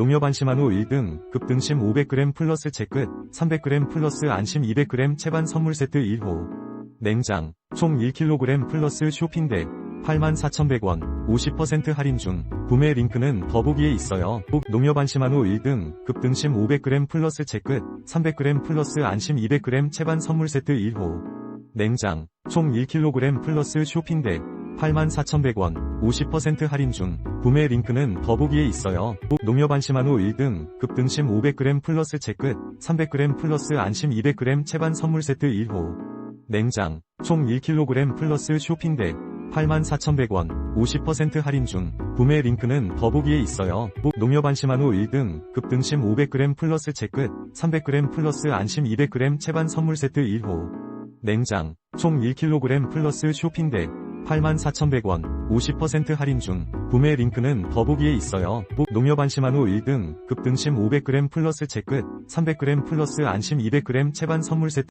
농협 안심한우 1등, 급등심 500g 플러스 채끝, 300g 플러스 안심 200g 채반 선물 세트 1호. 냉장, 총 1kg 플러스 쇼핑백, 84,100원, 50% 할인 중, 구매 링크는 더보기에 있어요. 꼭 농협 안심한우 1등, 급등심 500g 플러스 채끝, 300g 플러스 안심 200g 채반 선물 세트 1호. 냉장, 총 1kg 플러스 쇼핑백, 84,100원, 50% 할인 중, 구매 링크는 더보기에 있어요. 꼭 농협 안심한우 1등, 급등심 500g 플러스 채끝, 300g 플러스 안심 200g 채반 선물 세트 1호. 냉장, 총 1kg 플러스 쇼핑백, 84,100원, 50% 할인 중, 구매 링크는 더보기에 있어요. 꼭 농협 안심한우 1등, 급등심 500g 플러스 채끝, 300g 플러스 안심 200g 채반 선물 세트 1호. 냉장, 총 1kg 플러스 쇼핑백, 84,100원, 50% 할인 중, 구매 링크는 더보기에 있어요. 꼭 농협 안심한우 1등, 급등심 500g 플러스 채끝, 300g 플러스 안심 200g 채반 선물 세트